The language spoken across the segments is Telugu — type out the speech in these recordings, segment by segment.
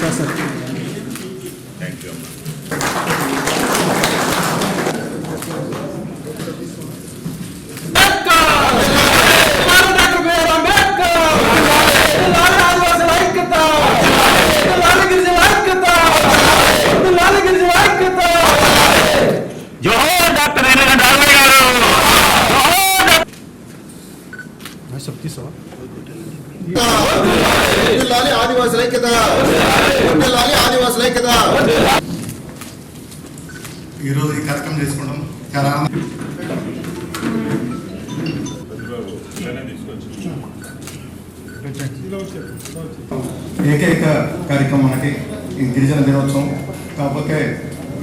谢谢。కార్యక్రమం చాలా ఏకైక కార్యక్రమం మనకి ఈ గిరిజన దినోత్సవం. కాకపోతే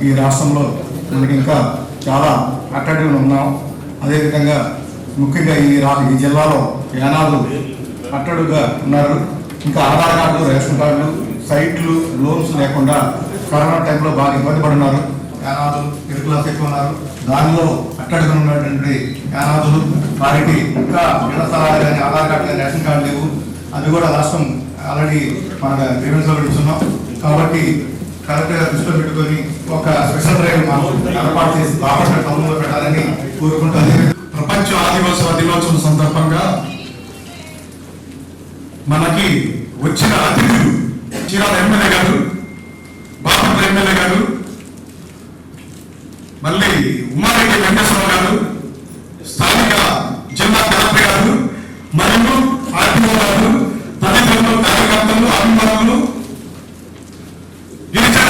ఈ రాష్ట్రంలో మనకి ఇంకా చాలా అట్టడుగులు ఉన్నాం. అదేవిధంగా ముఖ్యంగా ఈ రా ఈ జిల్లాలో యానాలు అట్టడుగా ఉన్నారు. ఇంకా ఆధార్ కార్డులు రేషన్ కార్డులు సైట్లు లోన్స్ లేకుండా కరోనా టైంలో బాగా ఇబ్బంది పడున్నారు. యానాదులు ఇరుకులాస్ ఎక్కువ ఉన్నారు. దానిలో అట్టడుగున ఉన్నటువంటి యానాదులు వారికి ఇంకా ఇళ్ళ స్థలాలు కానీ ఆధార్ కార్డు కానీ రేషన్ కార్డు లేవు. అది కూడా రాష్ట్రం ఆల్రెడీ మన గ్రీవెన్స్లో పెడుతున్నాం. కాబట్టి కరెక్ట్గా దృష్టిలో పెట్టుకొని ఒక స్పెషల్ డ్రైవ్ మనం ఏర్పాటు చేసి బాపట్ల టౌన్లో పెట్టాలని కోరుకుంటుంది ప్రపంచ ఆదివాసుల దినోత్సవం సందర్భంగా మనకి వచ్చిన అతిథులు చీరాల ఎమ్మెల్యే గారు బాపట్ల ఎమ్మెల్యే గారు మళ్ళీ ఉమారెడ్డి వెంకటేశ్వర గారు స్థానిక జిల్లా కలెక్టర్ గారు మరియు ఆర్టీఓ గారు తల్లిదండ్రులు కార్యకర్తలు అభిమానులు గిరిజన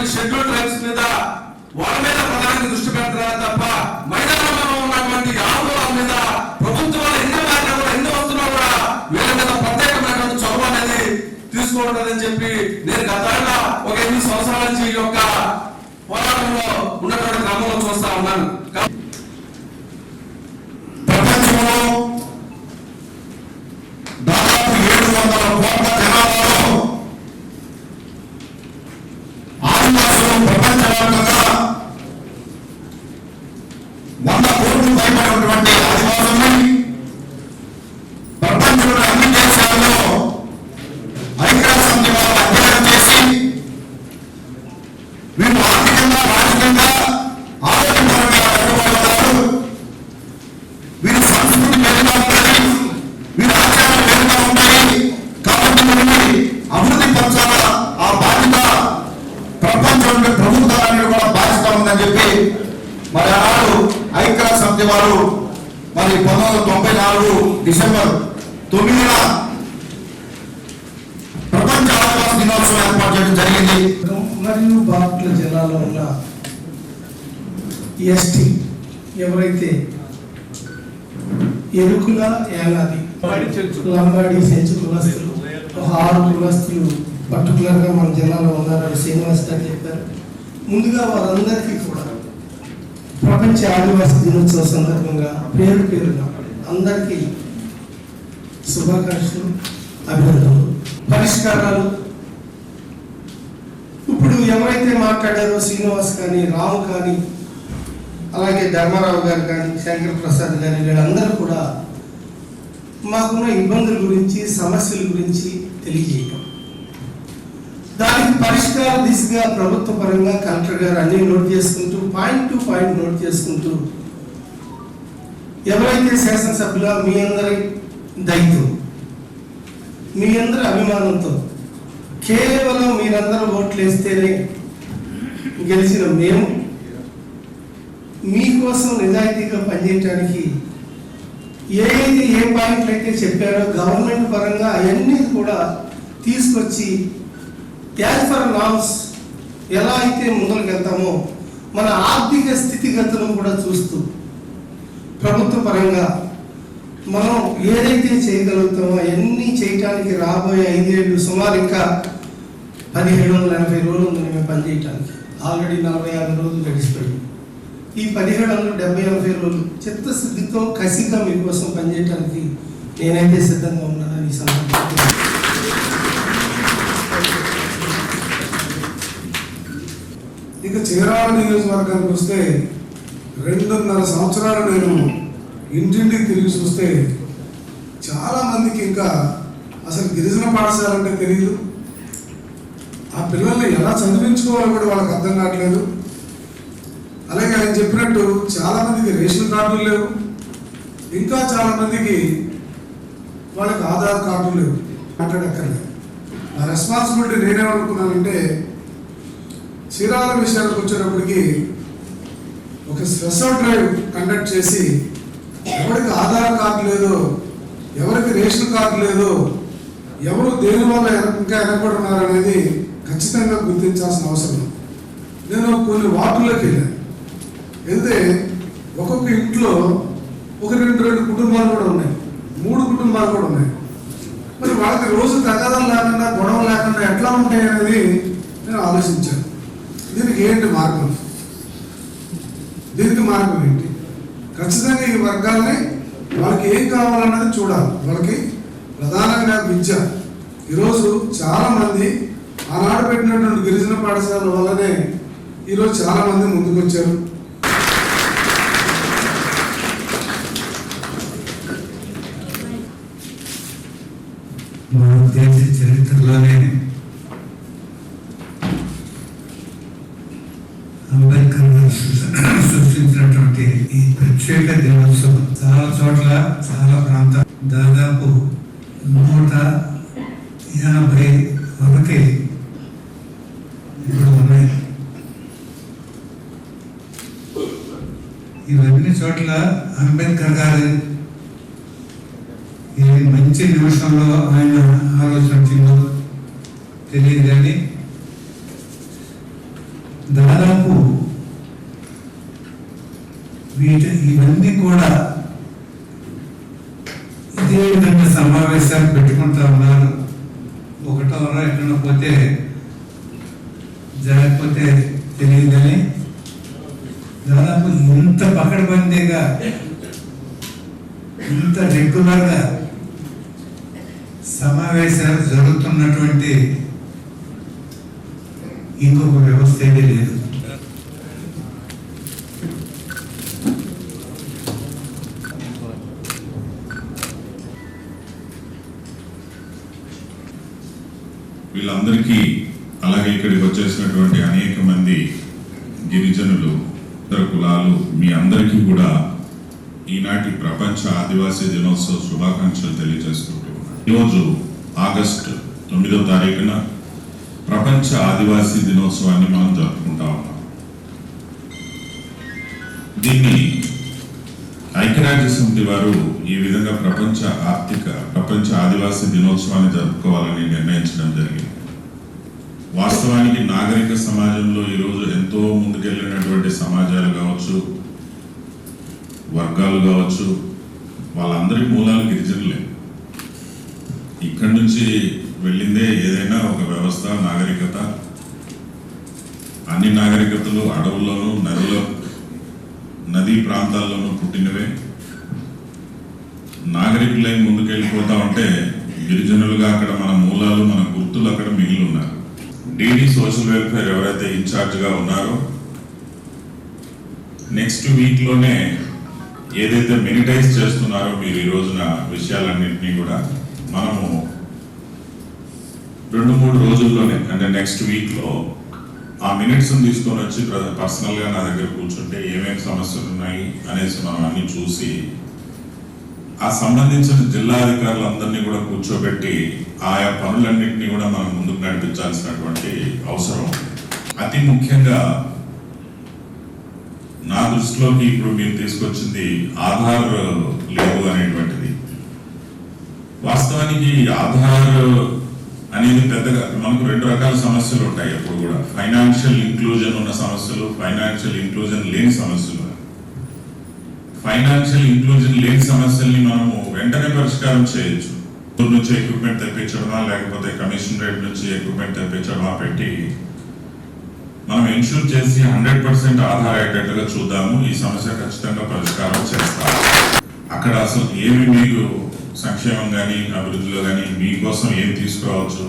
ఉన్నటువంటి షెడ్యూల్ ట్రైబ్స్ మీద వాళ్ళ మీద ప్రధానంగా దృష్టి పెడతారా తప్ప మైదానంలో ఉన్నటువంటి ఆందోళన మీద ప్రభుత్వాలు ఎన్ని మారినా కూడా ఎన్ని వస్తున్నా కూడా వీళ్ళ మీద ప్రత్యేకమైనటువంటి చొరవ అనేది తీసుకోవడదని చెప్పి నేను గతంలో ఒక ఎనిమిది సంవత్సరాల నుంచి ఈ యొక్క పోరాటంలో ఉన్నటువంటి క్రమంలో చూస్తా ఉన్నాను. తొమ్మిదిన ప్రపంచ ఆదివాసీ దినోత్సవం ఏర్పాటు చేయడం జరిగింది. మరియు బాపట్ల జిల్లాలో ఉన్న ఎస్టీ ఎవరైతే ఎరుకుల ఏలాది లంబాడి సెంచు కులస్తులు ఆరు కులస్తులు పర్టికులర్గా మన జిల్లాలో ఉన్నారని శ్రీనివాస్ గారు చెప్పారు. ముందుగా వారందరికీ కూడా ప్రపంచ ఆదివాసీ దినోత్సవ సందర్భంగా పేరు పేరుగా అందరికీ శుభాకాంక్షలు అభినందనలు. పరిష్కారాలు. ఇప్పుడు ఎవరైతే మాట్లాడారో శ్రీనివాస్ కానీ రావు కానీ అలాగే ధర్మారావు గారు కానీ శంకర్ ప్రసాద్ కానీ వీళ్ళందరూ కూడా మాకున్న ఇబ్బందుల గురించి సమస్యల గురించి తెలియజేయటం. దానికి పరిష్కార దిశగా ప్రభుత్వ పరంగా కలెక్టర్ గారు అన్ని నోట్ చేసుకుంటూ పాయింట్ టు పాయింట్ నోట్ చేసుకుంటూ ఎవరైతే శాసనసభ్యులు మీ అందరి దయతో మీ అందరి అభిమానంతో. కేవలం మీరందరూ ఓట్లు వేస్తేనే గెలిచిన మేము మీకోసం నిజాయితీగా పనిచేయడానికి ఏదైతే ఏ పాయింట్లు అయితే చెప్పారో గవర్నమెంట్ పరంగా అవన్నీ కూడా తీసుకొచ్చి యాజ్ ఫర్ నామ్స్ ఎలా అయితే ముందుకు వెళ్తామో మన ఆర్థిక స్థితిగతులను కూడా చూస్తూ ప్రభుత్వ పరంగా మనం ఏదైతే చేయగలుగుతామో అవన్నీ చేయటానికి రాబోయే ఐదేళ్ళు సుమారు ఇంకా పదిహేడు వందల ఎనభై రోజులు ఉంది మేము పనిచేయటానికి. ఆల్రెడీ నలభై యాభై రోజులు గడిచిపోయింది. ఈ పదిహేడు వందల డెబ్బై ఎనభై రోజులు చిత్తశుద్ధితో కసిగా మీకోసం పనిచేయటానికి నేనైతే సిద్ధంగా ఉన్నానని ఈ సందర్భంగా ఇక చీరాల నియోజకవర్గానికి వస్తే రెండున్నర సంవత్సరాలు నేను ఇంటింటికి తిరిగి చూస్తే చాలామందికి ఇంకా అసలు గిరిజన పాఠశాల అంటే తెలియదు ఆ పిల్లల్ని ఎలా చదివించుకోవాలో కూడా వాళ్ళకి అర్థం కావట్లేదు. అలాగే ఆయన చెప్పినట్టు చాలామందికి రేషన్ కార్డులు లేవు. ఇంకా చాలామందికి వాళ్ళకి ఆధార్ కార్డులు లేవు. మాట్లాడక్కర్లేదు. నా రెస్పాన్సిబిలిటీ నేనేమనుకున్నానంటే చీరాల విషయానికి వచ్చేటప్పటికి ఒక స్పెషల్ డ్రైవ్ కండక్ట్ చేసి ఎవరికి ఆధార్ కార్డు లేదో ఎవరికి రేషన్ కార్డు లేదో ఎవరు దేని వల్ల ఇంకా వెనకబడి ఉన్నారు అనేది ఖచ్చితంగా గుర్తించాల్సిన అవసరం నేను కొన్ని వార్డుల్లోకి వెళ్ళాను. వెళ్తే ఒక్కొక్క ఇంట్లో ఒక రెండు రెండు కుటుంబాలు కూడా ఉన్నాయి. మూడు కుటుంబాలు కూడా ఉన్నాయి. మరి వాళ్ళకి రోజు తగాదాలు లేకుండా గొడవ లేకుండా ఎట్లా ఉంటాయి అనేది నేను ఆలోచించాను. దీనికి ఏంటి మార్గం? దీనికి మార్గం ఏంటి? ఖచ్చితంగా ఈ వర్గాల్ని వాళ్ళకి ఏం కావాలన్నది చూడాలి. వాళ్ళకి ప్రధానంగా విద్య. ఈరోజు చాలామంది ఆనాడు పెట్టినటువంటి గిరిజన పాఠశాల వల్లనే ఈరోజు చాలామంది ముందుకొచ్చారు. మన చరిత్రలోనే అంబేద్కర్ గారు సృ- సృష్టించినటువంటి ఈ ప్రత్యేక దినోత్సవం చాలా చోట్ల చాలా ప్రాంతాలు దాదాపు నూట యాభై వరకు ఇప్పుడు ఉన్నాయి. ఇవన్నీ చోట్ల అంబేద్కర్ గారు ఈ మంచి నిమిషంలో ఆయన ఆలోచించిందో తెలియదు కానీ దాదాపు వీటి కూడా ఇదే విధంగా సమావేశాలు పెట్టుకుంటా ఉన్నారు. ఒకటో ఎక్కడ పోతే జరగకపోతే తెలియదని. దాదాపు ఇంత పకడ్బందీగా ఇంత రెగ్యులర్గా సమావేశాలు జరుగుతున్నటువంటి ఇంకొక వ్యవస్థ లేదు. వీళ్ళందరికీ అలాగే ఇక్కడికి వచ్చేసినటువంటి అనేక మంది గిరిజనులు ఇతర కులాలు మీ అందరికీ కూడా ఈనాటి ప్రపంచ ఆదివాసీ దినోత్సవ శుభాకాంక్షలు తెలియజేసుకుంటూ ఈరోజు ఆగస్టు తొమ్మిదో తారీఖున ప్రపంచ ఆదివాసీ దినోత్సవాన్ని మనం జరుపుకుంటా ఉన్నాం. దీన్ని ఐక్యరాజ్య సమితి వారు ఈ విధంగా ప్రపంచ ఆర్థిక ప్రపంచ ఆదివాసీ దినోత్సవాన్ని జరుపుకోవాలని నిర్ణయించడం జరిగింది. వాస్తవానికి నాగరిక సమాజంలో ఈరోజు ఎంతో ముందుకెళ్ళినటువంటి సమాజాలు కావచ్చు వర్గాలు కావచ్చు వాళ్ళందరి మూలాలు గిరిజనులే. ఇక్కడి నుంచి వెళ్ళిందే ఏదైనా ఒక వ్యవస్థ నాగరికత. అన్ని నాగరికతలు అడవుల్లోనూ నదిలో నదీ ప్రాంతాల్లోనూ పుట్టినవే. నాగరికులై ముందుకెళ్ళిపోతా ఉంటే గిరిజనులుగా అక్కడ మన మూలాలు మన గుర్తులు అక్కడ మిగిలి ఉన్నారు. డీడీ సోషల్ వెల్ఫేర్ ఎవరైతే ఇన్ఛార్జ్గా ఉన్నారో నెక్స్ట్ వీక్లోనే ఏదైతే మెనిటైజ్ చేస్తున్నారో మీరు ఈ రోజున విషయాలన్నింటినీ కూడా మనము రెండు మూడు రోజుల్లోనే అంటే నెక్స్ట్ వీక్లో ఆ మినిట్స్ని తీసుకొని వచ్చి పర్సనల్గా నా దగ్గర కూర్చుంటే ఏమేమి సమస్యలు ఉన్నాయి అనేసి మనం అన్ని చూసి ఆ సంబంధించిన జిల్లా అధికారులందరినీ కూడా కూర్చోబెట్టి ఆయా పనులన్నింటినీ కూడా మనం నడిపించాల్సినటువంటి అవసరం అతి ముఖ్యంగా నా దృష్టిలోకి ఇప్పుడు మీరు తీసుకొచ్చింది ఆధార్ లేదు అనేటువంటిది. వాస్తవానికి ఆధార్ అనేది పెద్దగా మనకు రెండు రకాల సమస్యలు ఉంటాయి ఎప్పుడు కూడా. ఫైనాన్షియల్ ఇంక్లూజన్ ఉన్న సమస్యలు ఫైనాన్షియల్ ఇంక్లూజన్ లేని సమస్యలు. ఫైనాన్షియల్ ఇంక్లూజన్ లేని సమస్యల్ని మనము వెంటనే పరిష్కారం చేయొచ్చు. నుంచి ఎక్విప్మెంట్ తెప్పించడమా లేకపోతే కమిషన్ రేట్ నుంచి ఎక్విప్మెంట్ తెప్పించడమా పెట్టి మనం ఇన్షూర్ చేసి హండ్రెడ్ పర్సెంట్ ఆధార్ అయ్యేటట్టుగా చూద్దాము. ఈ సమస్య ఖచ్చితంగా పరిష్కారం చేస్తాం అక్కడ అసలు ఏమి మీకు సంక్షేమం కానీ అభివృద్ధిలో కానీ మీకోసం ఏం తీసుకురావచ్చు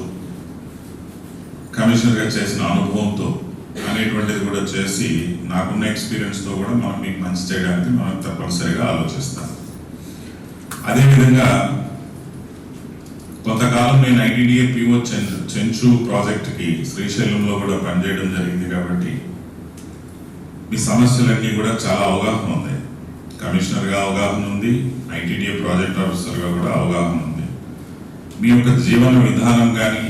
కమిషనర్గా చేసిన అనుభవంతో అనేటువంటిది కూడా చేసి నాకున్న ఎక్స్పీరియన్స్తో కూడా మనం మీకు మంచి చేయడానికి మనం తప్పనిసరిగా ఆలోచిస్తాం. అదేవిధంగా కొంతకాలం నేను ఐటీడీఏ పిఓ చెంచు ప్రాజెక్ట్కి శ్రీశైలంలో కూడా పనిచేయడం జరిగింది కాబట్టి మీ సమస్యలన్నీ కూడా చాలా అవగాహన ఉంది. కమిషనర్గా అవగాహన ఉంది ఐటీడీఏ ప్రాజెక్ట్ ఆఫీసర్గా కూడా అవగాహన ఉంది. మీ యొక్క జీవన విధానం కానీ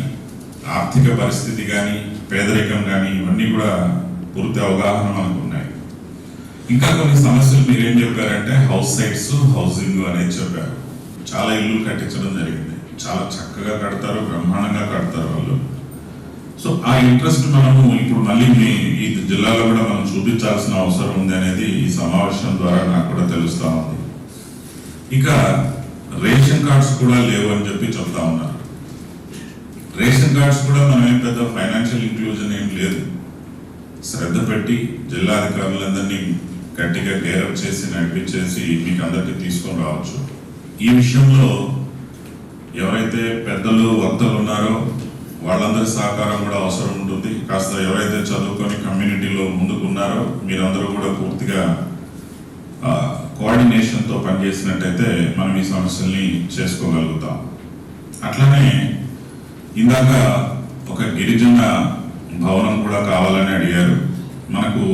ఆర్థిక పరిస్థితి కానీ పేదరికం కానీ ఇవన్నీ కూడా పూర్తి అవగాహన మనకు ఉన్నాయి. ఇంకా కొన్ని సమస్యలు మీరేం చెప్పారంటే హౌస్ సైట్స్ హౌసింగ్ అనేది చెప్పారు. చాలా ఇల్లు కట్టించడం జరిగింది. చాలా చక్కగా కడతారు బ్రహ్మాండంగా కడతారు వాళ్ళు. సో ఆ ఇంట్రెస్ట్ మనము ఇప్పుడు మళ్ళీ మీ ఈ జిల్లాలో కూడా మనం చూపించాల్సిన అవసరం ఉంది అనేది ఈ సమావేశం ద్వారా నాకు కూడా తెలుస్తా ఉంది. ఇక రేషన్ కార్డ్స్ కూడా లేవు అని చెప్పి చెప్తా ఉన్నారు. రేషన్ కార్డ్స్ కూడా మనం ఏం పెద్ద ఫైనాన్షియల్ ఇంక్లూజన్ ఏం లేదు. శ్రద్ధ పెట్టి జిల్లా అధికారులందరినీ గట్టిగా గేరప్ చేసి నడిపించేసి మీకు అందరికీ తీసుకొని రావచ్చు. ఈ విషయంలో ఎవరైతే పెద్దలు వక్తలు ఉన్నారో వాళ్ళందరి సహకారం కూడా అవసరం ఉంటుంది. కాస్త ఎవరైతే చదువుకొని కమ్యూనిటీలో ముందుకున్నారో మీరందరూ కూడా పూర్తిగా కోఆర్డినేషన్తో పనిచేసినట్టయితే మనం ఈ సమస్యల్ని చేసుకోగలుగుతాం. అట్లనే ఇందాక ఒక గిరిజన భవనం కూడా కావాలని అడిగారు. మనకు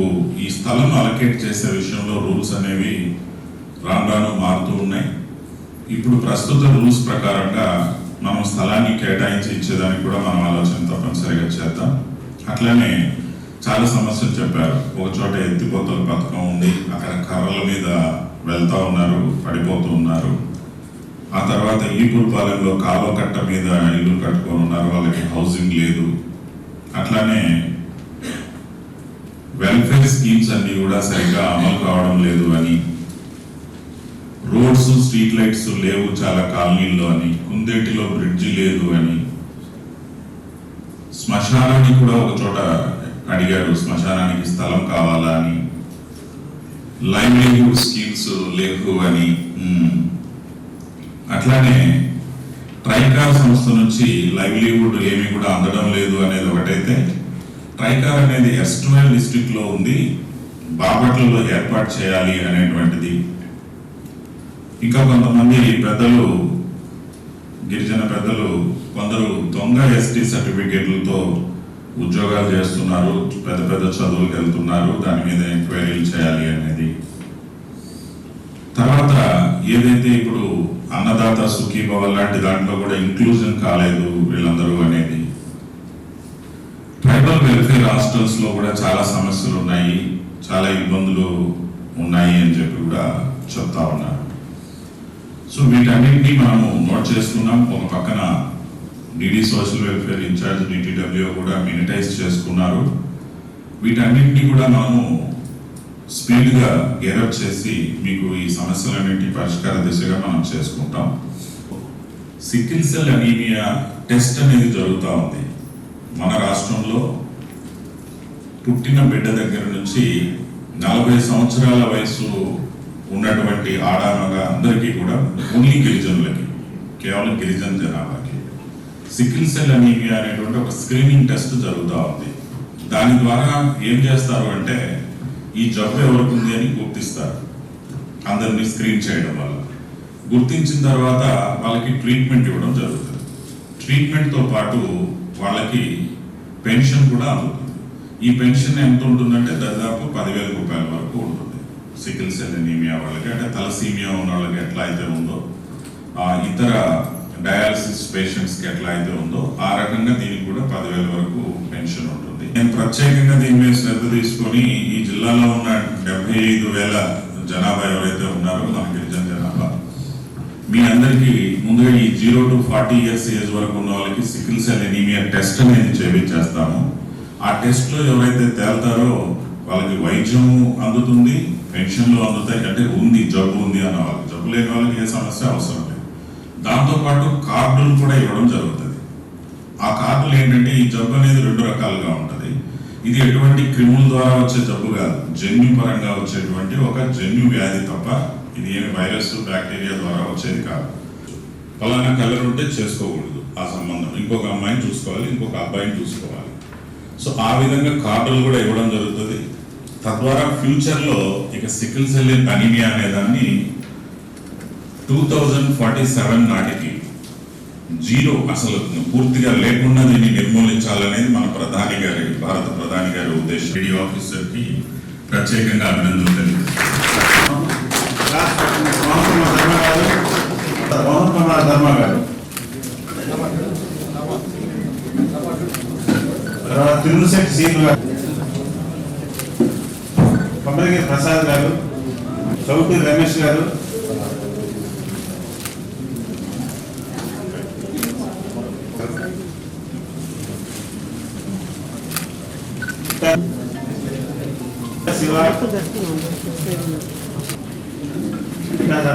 ఈ స్థలం అలకేట్ చేసే విషయంలో రూల్స్ అనేవి రాను రాను మారుతూ ఉన్నాయి. ఇప్పుడు ప్రస్తుత రూల్స్ ప్రకారంగా మనం స్థలాన్ని కేటాయించి ఇచ్చేదానికి కూడా మనం ఆలోచన తప్పనిసరిగా చేద్దాం. అట్లనే చాలా సమస్యలు చెప్పారు. ఒక చోట ఎత్తిపోతల పథకం ఉంది అక్కడ కర్రల మీద వెళ్తా ఉన్నారు పడిపోతూ ఉన్నారు. ఆ తర్వాత ఈపూర్పాలెంలో కాలువ కట్ట మీద ఇల్లు కట్టుకొని ఉన్నారు వాళ్ళకి హౌసింగ్ లేదు. అట్లానే వెల్ఫేర్ స్కీమ్స్ అన్నీ కూడా సరిగ్గా అమలు కావడం లేదు అని రోడ్స్ స్ట్రీట్ లైట్స్ లేవు చాలా కాలనీల్లో అని కుందేటిలో బ్రిడ్జి లేదు అని. శ్మశానాన్ని కూడా ఒక చోట అడిగారు శ్మశానానికి స్థలం కావాలా అని. లైవ్లీహుడ్ స్కీమ్స్ లేవు అని. అట్లానే ట్రైకార్ సంస్థ నుంచి లైవ్లీహుడ్ ఏమీ కూడా అందడం లేదు అనేది ఒకటైతే ట్రైకార్ అనేది ఎస్ట్రోయల్ డిస్ట్రిక్ట్లో ఉంది. బాపట్లలో ఏర్పాటు చేయాలి అనేటువంటిది ఇంకా కొంతమంది పెద్దలు గిరిజన పెద్దలు కొందరు దొంగ ఎస్టీ సర్టిఫికేట్లతో ఉద్యోగాలు చేస్తున్నారు పెద్ద పెద్ద చదువులకు వెళ్తున్నారు దాని మీద ఎంక్వైరీలు చేయాలి అనేది. తర్వాత ఏదైతే ఇప్పుడు అన్నదాత సుఖీభవ లాంటి దాంట్లో కూడా ఇంక్లూజన్ కాలేదు వీళ్ళందరూ అనేది. ట్రైబల్ వెల్ఫేర్ హాస్టల్స్లో కూడా చాలా సమస్యలు ఉన్నాయి చాలా ఇబ్బందులు ఉన్నాయి అని చెప్పి కూడా చెప్తా ఉన్నారు. సో వీటన్నింటినీ మనము నోట్ చేసుకున్నాం. ఒక పక్కన DD social welfare in-charge DTW కూడా మినిటైజ్ చేసుకున్నారు. వీటన్నింటినీ కూడా మనము స్పీడ్గా గేరప్ చేసి మీకు ఈ సమస్యలన్నింటి పరిష్కార దిశగా మనం చేసుకుంటాం. సికిల్ సెల్ అనీమియా టెస్ట్ అనేది జరుగుతూ ఉంది. మన రాష్ట్రంలో పుట్టిన బిడ్డ దగ్గర నుంచి నలభై సంవత్సరాల వయసు ఉన్నటువంటి ఆడామగ అందరికీ కూడా ఓన్లీ గిరిజనులకి కేవలం గిరిజన జనాభాకి. సికిల్ సెల్ అనీమియా అనేటువంటి ఒక స్క్రీనింగ్ టెస్ట్ జరుగుతూ ఉంది. దాని ద్వారా ఏం చేస్తారు అంటే ఈ జబ్బు ఎవరికి ఉంది అని గుర్తిస్తారు. అందరినీ స్క్రీన్ చేయడం వల్ల. గుర్తించిన తర్వాత వాళ్ళకి ట్రీట్మెంట్ ఇవ్వడం జరుగుతుంది. ట్రీట్మెంట్తో పాటు వాళ్ళకి పెన్షన్ కూడా అందుతుంది. ఈ పెన్షన్ ఎంత ఉంటుందంటే దాదాపు పదివేల రూపాయల వరకు ఉంటుంది. సికిల్ సెల్ ఎనీమియా వాళ్ళకి అంటే తలసీమియా ఉన్న వాళ్ళకి ఎట్లా అయితే ఉందో ఆ ఇతర డయాలసిస్ పేషెంట్స్కి ఎట్లా అయితే ఉందో ఆ రకంగా దీనికి కూడా పదివేల వరకు పెన్షన్ ఉంటుంది. నేను ప్రత్యేకంగా దీని మీద శ్రద్ధ తీసుకొని ఈ జిల్లాలో ఉన్న డెబ్బై ఐదు వేల జనాభా ఎవరైతే ఉన్నారో మన గిరిజన జనాభా మీ అందరికీ ముందుగా ఈ zero to forty years age వరకు ఉన్న వాళ్ళకి సికిల్ సెల్ ఎనీమియా టెస్ట్ అనేది చేయించేస్తాము ఆ టెస్ట్లో ఎవరైతే తేల్తారో వాళ్ళకి వైద్యం అందుతుంది. పెన్షన్లు అందుతాయి అంటే ఉంది జబ్బు ఉంది అన్న వాళ్ళకి. జబ్బు లేని వాళ్ళకి ఏ సమస్య అవసరం లేదు. దాంతోపాటు కార్డులు కూడా ఇవ్వడం జరుగుతుంది. ఆ కార్డులు ఏంటంటే ఈ జబ్బు అనేది రెండు రకాలుగా ఉంటుంది. ఇది ఎటువంటి క్రిముల ద్వారా వచ్చే జబ్బు కాదు. జన్యు పరంగా వచ్చేటువంటి ఒక జన్యు వ్యాధి తప్ప ఇది ఏమి వైరస్ బ్యాక్టీరియా ద్వారా వచ్చేది కాదు. పలానా కలర్ ఉంటే చేసుకోకూడదు. ఆ సంబంధం. ఇంకొక అమ్మాయిని చూసుకోవాలి ఇంకొక అబ్బాయిని చూసుకోవాలి. సో ఆ విధంగా కార్డులు కూడా ఇవ్వడం జరుగుతుంది. తద్వారా ఫ్యూచర్లో ఇక సికిల్ సెల్ అనీమియా అనే దాన్ని టూ థౌజండ్ ఫార్టీ సెవెన్ నాటికి జీరో అసలు పూర్తిగా లేకుండా దీన్ని నిర్మూలించాలనేది మన ప్రధాని గారి భారత ప్రధాని గారి ఉద్దేశం. డిడి ఆఫీసర్కి ప్రత్యేకంగా అభినందనలు గారు. తర్వాత తిరుమలశెట్టి సీను గారు. కొమ్మరగిరి ప్రసాద్ గారు చౌటూరి రమేష్ గారు. శివ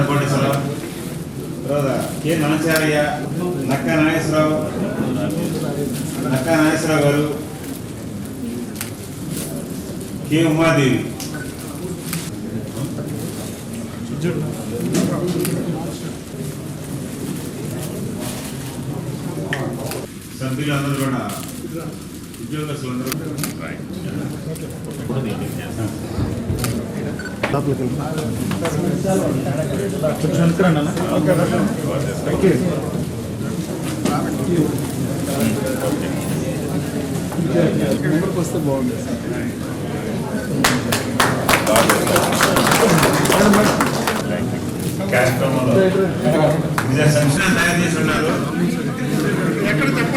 కోటేశ్వరరావు కె మనచారయ్య నక్క నాగేశ్వరరావు నక్క నాగేశ్వరరావు గారు కె ఉమాదేవి. సభ్యులందరూ కూడా ఉద్యోగస్తులందరూ కార్యక్రమంలో విజయ సంక్షేమ తయారు చేసి ఉన్నారు